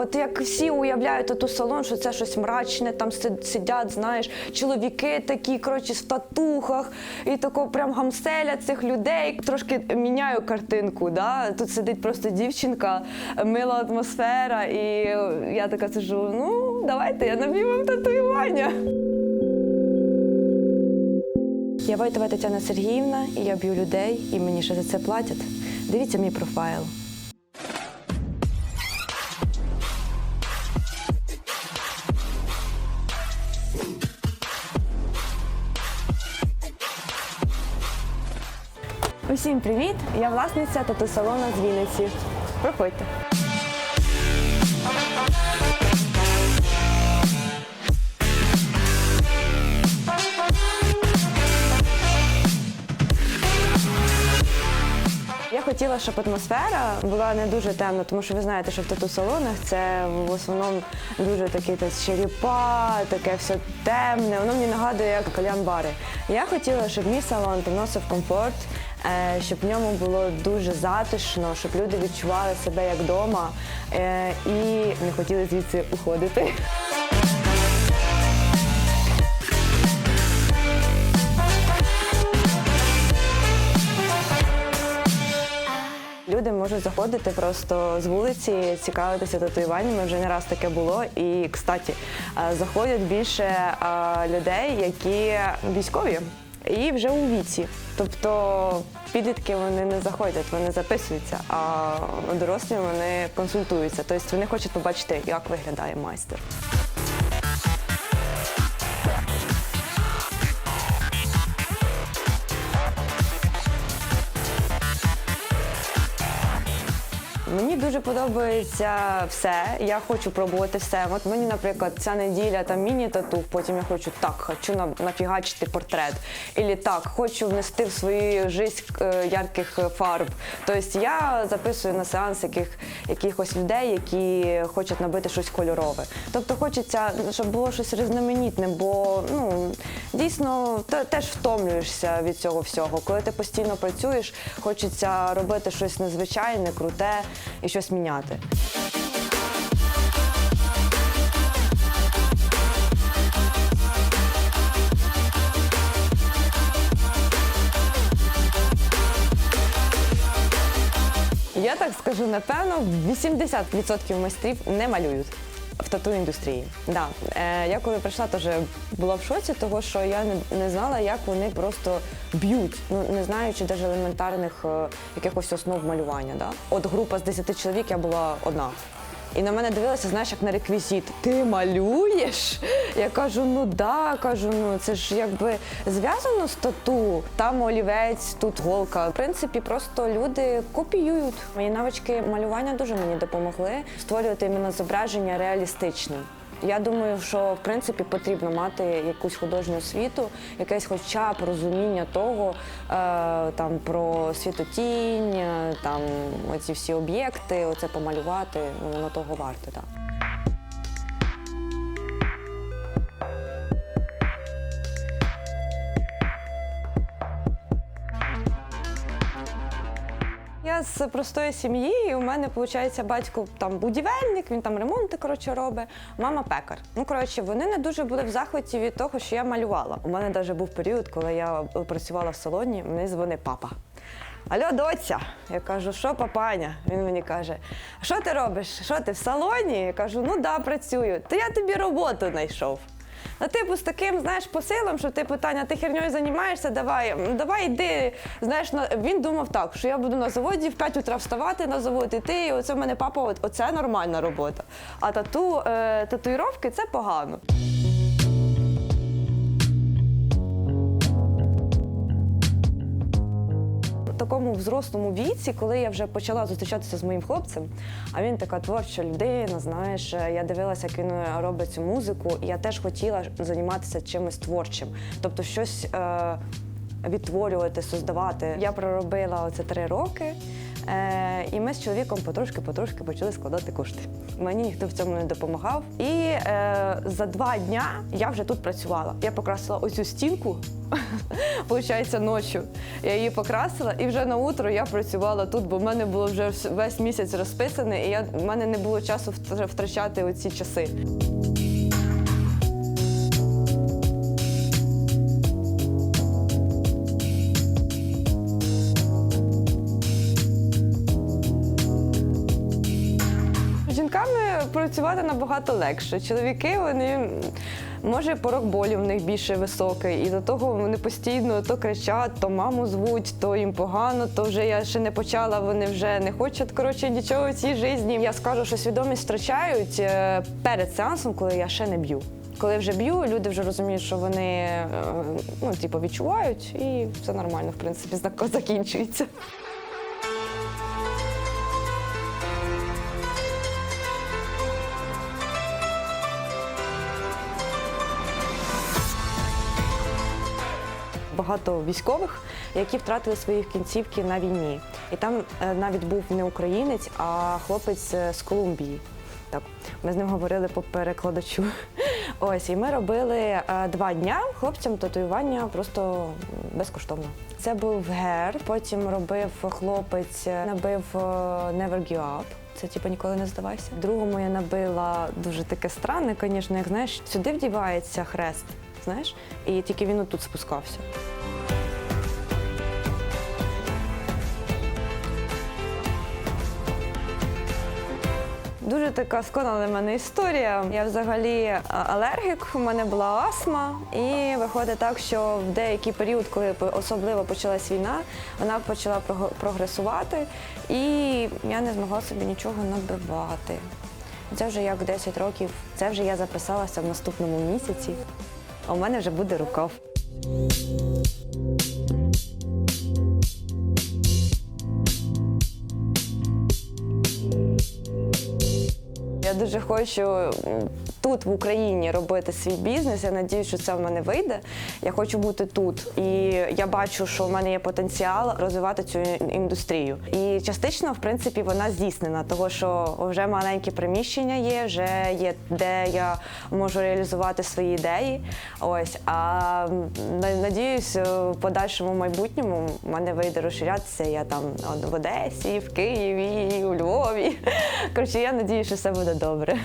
От як всі уявляють тату салон, що це щось мрачне, там сидять, знаєш, чоловіки такі, коротше, в татухах, і тако прям гамселять цих людей. Трошки міняю картинку. Да? Тут сидить просто дівчинка, мила атмосфера, і я така сижу: ну, давайте я наб'ю вам татуювання. Я Войтова Тетяна Сергіївна, і я б'ю людей, і мені ще за це платять. Дивіться мій профайл. Усім привіт! Я власниця тату-салону з Вінниці. Проходьте. Я хотіла, щоб атмосфера була не дуже темна, тому що ви знаєте, що в тату-салонах це в основному дуже такі та черепа, таке все темне. Воно мені нагадує як кальян-бари. Я хотіла, щоб мій салон приносив комфорт, щоб в ньому було дуже затишно, щоб люди відчували себе як вдома е, і не хотіли звідси уходити. Люди можуть заходити просто з вулиці, цікавитися татуюваннями. Вже не раз таке було. І, кстати, е, заходять більше е, людей, які військові і вже у віці. Тобто підлітки вони не заходять, вони записуються, а дорослі вони консультуються. Тобто вони хочуть побачити, як виглядає майстер. Мені дуже подобається все. Я хочу пробувати все. От мені, наприклад, ця неділя там міні-тату, потім я хочу так, хочу нафігачити портрет. Ілі так, хочу внести в свою життя е, ярких фарб. Тобто я записую на сеанс яких, якихось людей, які хочуть набити щось кольорове. Тобто хочеться, щоб було щось різноманітне, бо ну дійсно те- теж втомлюєшся від цього всього. Коли ти постійно працюєш, хочеться робити щось незвичайне, круте і щось міняти. Я так скажу, напевно, 80% майстрів не малюють. Тату індустрії. Да. Е, я коли прийшла, теж була в шоці, того що я не, не знала, як вони просто б'ють, ну не знаючи навіть елементарних е, якихось основ малювання. Да? От група з 10 чоловік, я була одна. І на мене дивилися, знаєш, як на реквізит. Ти малюєш? Я кажу, ну да, кажу, ну це ж якби зв'язано з тату. Там олівець, тут голка. В принципі, просто люди копіюють. Мої навички малювання дуже мені допомогли створювати іменно зображення реалістичне. Я думаю, що в принципі потрібно мати якусь художню освіту, якесь хоча б розуміння того, е, там про світотінь, е, там оці всі об'єкти, оце помалювати, воно того варте. Так. З простої сім'ї, і у мене виходить батько там будівельник, він там ремонти коротше робить. Мама пекар. Ну коротше, вони не дуже були в захваті від того, що я малювала. У мене навіть був період, коли я працювала в салоні. Мені дзвонить папа. Алло, доця. Я кажу, що папаня? Він мені каже: що ти робиш? Що ти в салоні? Я кажу, ну да, працюю. То я тобі роботу знайшов. Ну, типу, з таким, знаєш, посилом, що ти питання, ти херньою займаєшся, давай, давай йди. Знаєш, на- він думав так, що я буду на заводі в 5 утра вставати на завод, і оце в мене папа, оце нормальна робота. А тату, е, татуїровки це погано. Такому взрослому віці, коли я вже почала зустрічатися з моїм хлопцем, а він така творча людина, знаєш, я дивилася, як він е, робить цю музику, і я теж хотіла займатися чимось творчим, тобто щось е, відтворювати, создавати. Я проробила оце три роки. Е, і ми з чоловіком потрошки-потрошки почали складати кошти. Мені ніхто в цьому не допомагав. І е, за два дня я вже тут працювала. Я покрасила оцю стінку, виходить, ночі. Я її покрасила, і вже на утро я працювала тут, бо в мене було вже весь місяць розписаний, і я, в мене не було часу втр- втрачати оці часи. Працювати набагато легше. Чоловіки, вони може порог болю в них більше високий, і до того вони постійно то кричать, то маму звуть, то їм погано, то вже я ще не почала, вони вже не хочуть коротше нічого в цій житті. Я скажу, що свідомість втрачають е, перед сеансом, коли я ще не б'ю. Коли вже б'ю, люди вже розуміють, що вони е, ну, типу, відчувають, і все нормально, в принципі, зак- закінчується. Багато військових, які втратили свої кінцівки на війні. І там е, навіть був не українець, а хлопець е, з Колумбії. Так, ми з ним говорили по перекладачу. Ось, і ми робили е, два дня хлопцям татуювання просто безкоштовно. Це був гер, потім робив хлопець, набив Never Give Up. Це типу ніколи не здавайся. Другому я набила дуже таке странне, звісно, як знаєш, сюди вдівається хрест, знаєш, і тільки він отут спускався. Дуже така сконала в мене історія. Я взагалі алергік, у мене була астма, і виходить так, що в деякий період, коли особливо почалась війна, вона почала прогресувати, і я не змогла собі нічого набивати. Це вже як 10 років. Це вже я записалася в наступному місяці. А у мене вже буде рукав. Я дуже хочу тут, в Україні, робити свій бізнес. Я надію, що це в мене вийде. Я хочу бути тут. І я бачу, що в мене є потенціал розвивати цю індустрію. І частично, в принципі, вона здійснена, того що вже маленькі приміщення є, вже є де я можу реалізувати свої ідеї. Ось а надіюсь, в подальшому майбутньому в мене вийде розширятися. Я там в Одесі, в Києві, у Львові. Коротше, я надію, що все буде добре.